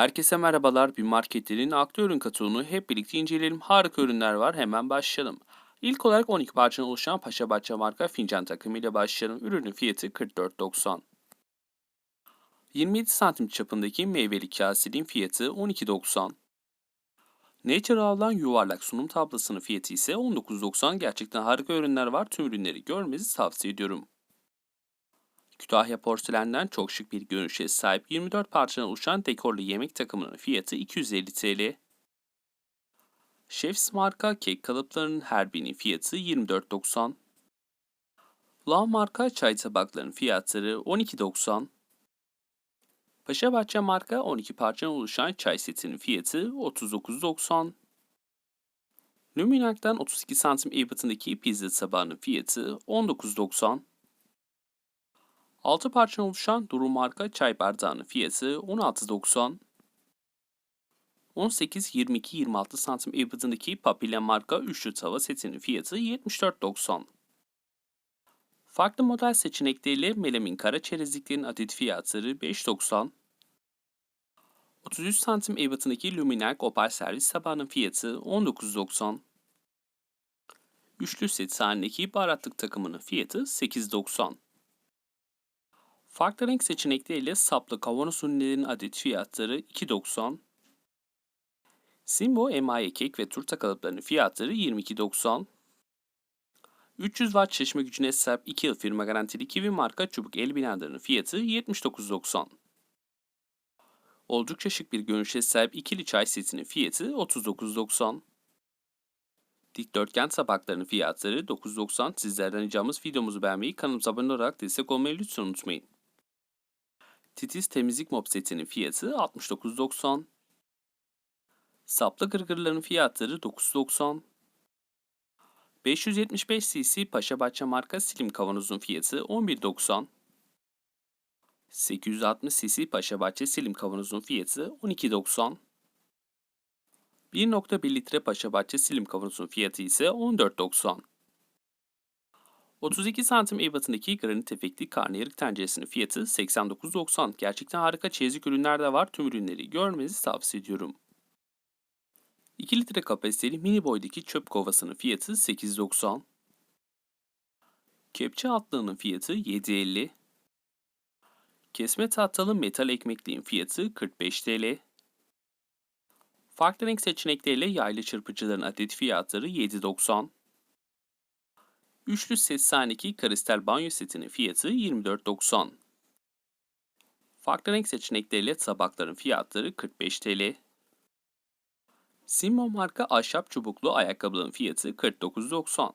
Herkese merhabalar. Bir marketlerin aktüel ürün kataloğunu hep birlikte inceleyelim. Harika ürünler var. Hemen başlayalım. İlk olarak 12 parçadan oluşan Paşa Bahçe marka fincan takımı ile başlayalım. Ürünün fiyatı 44.90. 27 santim çapındaki meyveli kaselerin fiyatı 12.90. Natural'dan yuvarlak sunum tablasının fiyatı ise 19.90. Gerçekten harika ürünler var. Tüm ürünleri görmenizi tavsiye ediyorum. Kütahya porselenden çok şık bir görünüşe sahip 24 parçadan oluşan dekorlu yemek takımının fiyatı 250 TL. Chef's marka kek kalıplarının her birinin fiyatı 24.90. Lav marka çay tabaklarının fiyatları 12.90. Paşabahçe marka 12 parçadan oluşan çay setinin fiyatı 39.90. Luminark'tan 32 santim ebatındaki pizza tabağının fiyatı 19.90. 6 parçadan oluşan Duru marka çay bardağının fiyatı 16.90. 18, 22, 26 santim ebatındaki Papilya marka üçlü tava setinin fiyatı 74.90. Farklı model seçenekleriyle melamin kara çerezliklerin adet fiyatları 5.90. 33 santim ebatındaki Luminark Opal servis tabağının fiyatı 19.90. Üçlü set halindeki baharatlık takımının fiyatı 8.90. Farklı renk seçenekleriyle saplı kavanoz ürünlerinin adet fiyatları 2.90. Simbo emaye kek ve turta kalıplarının fiyatları 22.90. 300 watt çeşme gücüne sahip 2 yıl firma garantili Kiwi marka çubuk el blenderının fiyatı 79.90. Oldukça şık bir görünüşe sahip ikili çay setinin fiyatı 39.90. Dikdörtgen tabaklarının fiyatları 9.90. Sizlerden ricamız videomuzu beğenmeyi, kanalımıza abone olarak destek olmayı lütfen unutmayın. Titiz temizlik mop setinin fiyatı 69.90. Saplı gırgırların fiyatları 9.90. 575 cc Paşabahçe marka silim kavanozun fiyatı 11.90. 860 cc Paşabahçe silim kavanozun fiyatı 12.90. 1.1 litre Paşabahçe silim kavanozun fiyatı ise 14.90. 32 santim ebatındaki granit efekti karnıyarık tenceresinin fiyatı 89.90. Gerçekten harika çeyizik ürünler de var. Tüm ürünleri görmenizi tavsiye ediyorum. 2 litre kapasiteli mini boydaki çöp kovasının fiyatı 8.90. Kepçe altlığının fiyatı 7.50. Kesme tahtalı metal ekmekliğin fiyatı 45 TL. Farklı renk seçenekleriyle yaylı çırpıcıların adet fiyatları 7.90. Üçlü set sahneki kristal banyo setinin fiyatı 24.90. Farklı renk seçenekleriyle tabakların fiyatları 45 TL. Simon marka ahşap çubuklu ayakkabıların fiyatı 49.90.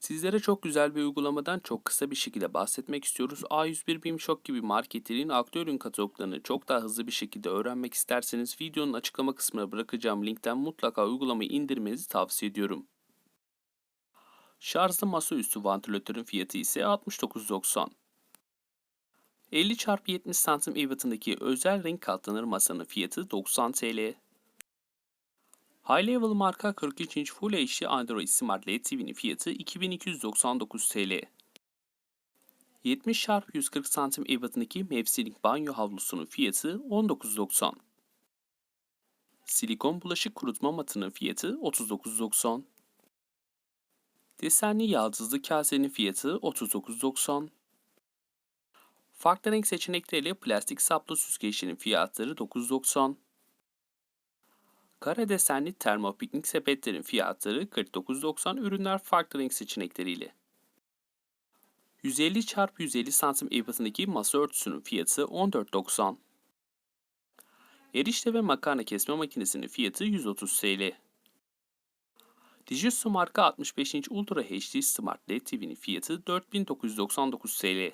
Sizlere çok güzel bir uygulamadan çok kısa bir şekilde bahsetmek istiyoruz. A101 BİM gibi marketlerin aktüel ürün kataloglarını çok daha hızlı bir şekilde öğrenmek isterseniz videonun açıklama kısmına bırakacağım linkten mutlaka uygulamayı indirmenizi tavsiye ediyorum. Şarjlı masaüstü vantilatörün fiyatı ise 69.90. 50 x 70 santim ebatındaki özel renk katlanır masanın fiyatı 90 TL. High Level marka 43 inç Full HD Android Smart LED TV'nin fiyatı 2299 TL. 70 x 140 santim ebatındaki mevsilik banyo havlusunun fiyatı 19.90. Silikon bulaşık kurutma matının fiyatı 39.90. Desenli yaldızlı kasenin fiyatı 39.90. Farklı renk seçenekleriyle plastik saplı süzgeçlerin fiyatları 9.90. Kare desenli termopiknik sepetlerin fiyatları 49.90 ürünler farklı renk seçenekleriyle. 150 x 150 santim ebatındaki masa örtüsünün fiyatı 14.90. Erişte ve makarna kesme makinesinin fiyatı 130 TL. Dijitsu marka 65 inç Ultra HD Smart LED TV'nin fiyatı 4999 TL.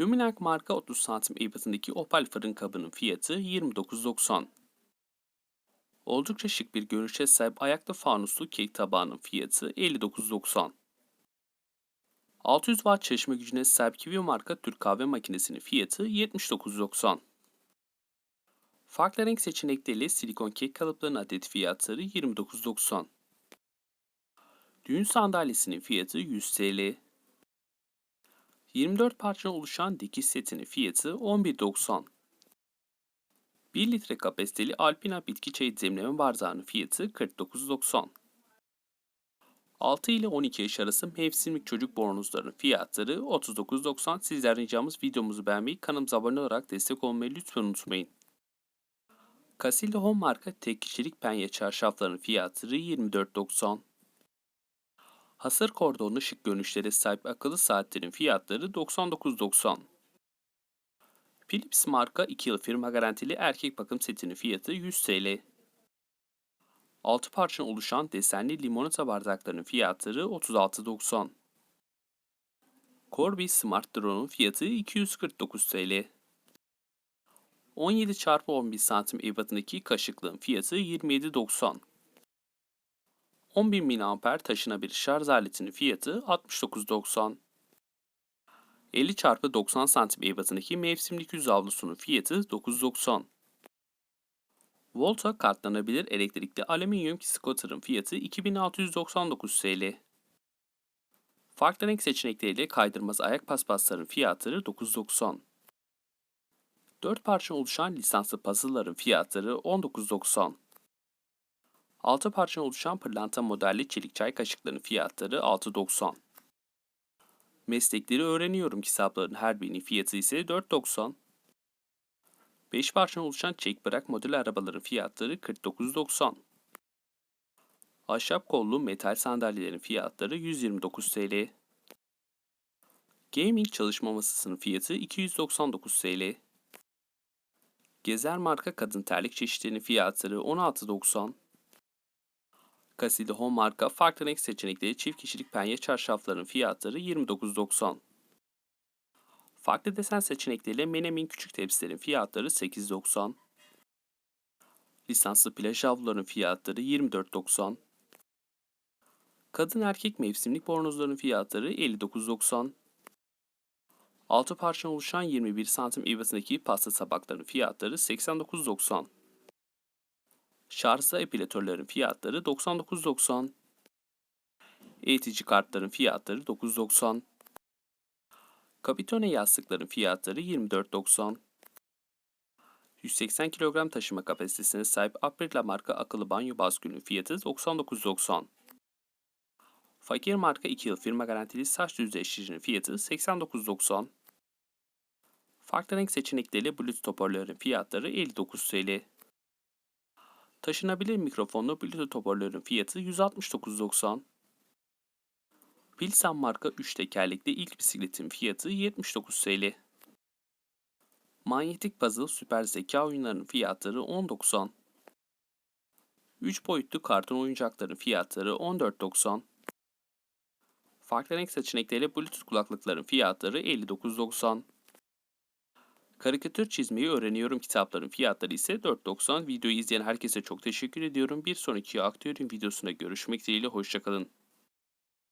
Luminark marka 30 santim ebatındaki opal fırın kabının fiyatı 29.90. Oldukça şık bir görünüşe sahip ayaklı fanuslu kek tabağının fiyatı 59.90. 600 watt çeşme gücüne sahip Kiwi marka Türk kahve makinesinin fiyatı 79.90. Farklı renk seçenekleriyle silikon kek kalıplarının adet fiyatları 29.90. Düğün sandalyesinin fiyatı 100 TL. 24 parça oluşan dikiş setinin fiyatı 11.90. 1 litre kapasiteli Alpina bitki çayı demleme bardağının fiyatı 49.90. 6 ile 12 yaş arası mevsimlik çocuk bornozlarının fiyatları 39.90. Sizlerden ricamız videomuzu beğenmeyi, kanalımıza abone olarak destek olmayı lütfen unutmayın. Casilda Home marka tek kişilik penye çarşaflarının fiyatları 24.90. Hasır kordonlu şık görünüşlere sahip akıllı saatlerin fiyatları 99.90. Philips marka 2 yıl firma garantili erkek bakım setinin fiyatı 100 TL. 6 parçadan oluşan desenli limonata bardaklarının fiyatları 36.90. Corby Smart Drone'un fiyatı 249 TL. 17 x 11 santim ebatındaki kaşıklığın fiyatı 27.90. 11 mAh taşınabilir şarj aletinin fiyatı 69.90. 50 x 90 santim ebatındaki mevsimlik yüz havlusunun fiyatı 9.90. Volta katlanabilir elektrikli alüminyum scooter'ın fiyatı 2699 TL. Farklı renk seçenekleriyle kaydırmaz ayak paspasların fiyatları 9.90. 4 parça oluşan lisanslı puzzle'ların fiyatları 19.90. 6 parça oluşan pırlanta modelli çelik çay kaşıklarının fiyatları 6.90. Meslekleri öğreniyorum kitapların her birinin fiyatı ise 4.90. 5 parçadan oluşan çek bırak model arabaların fiyatları 49.90. Ahşap kollu metal sandalyelerin fiyatları 129 TL. Gaming çalışma masasının fiyatı 299 TL. Gezer marka kadın terlik çeşitlerinin fiyatları 16.90. Casilda Home marka farklı renk seçenekleri çift kişilik penye çarşafların fiyatları 29.90. Farklı desen seçenekleriyle Menemin küçük tepsilerin fiyatları 8.90. Lisanslı plaj havluların fiyatları 24.90. Kadın erkek mevsimlik bornozların fiyatları 59.90. 6 parça oluşan 21 santim ebatındaki pasta tabaklarının fiyatları 89.90. Şarjlı epilatörlerin fiyatları 99.90. Eğitici kartların fiyatları 9.90. Kapitone yastıkların fiyatları 24.90. 180 kilogram taşıma kapasitesine sahip Aprila marka akıllı banyo baskülünün fiyatı 99.90. Fakir marka 2 yıl firma garantili saç düzleştiricinin fiyatı 89.90. Farklı renk seçenekleriyle Bluetooth hoparlörün fiyatları 59 TL. Taşınabilir mikrofonlu Bluetooth hoparlörün fiyatı 169.90. Pilsen marka 3 tekerlekli ilk bisikletin fiyatı 79 TL. Manyetik puzzle süper zeka oyunlarının fiyatları 10.90. 3 boyutlu karton oyuncakların fiyatları 14.90. Farklı renk seçenekleriyle Bluetooth kulaklıkların fiyatları 59.90. Karikatür çizmeyi öğreniyorum kitapların fiyatları ise 4.90. Videoyu izleyen herkese çok teşekkür ediyorum. Bir sonraki aktörün videosunda görüşmek dileğiyle hoşçakalın.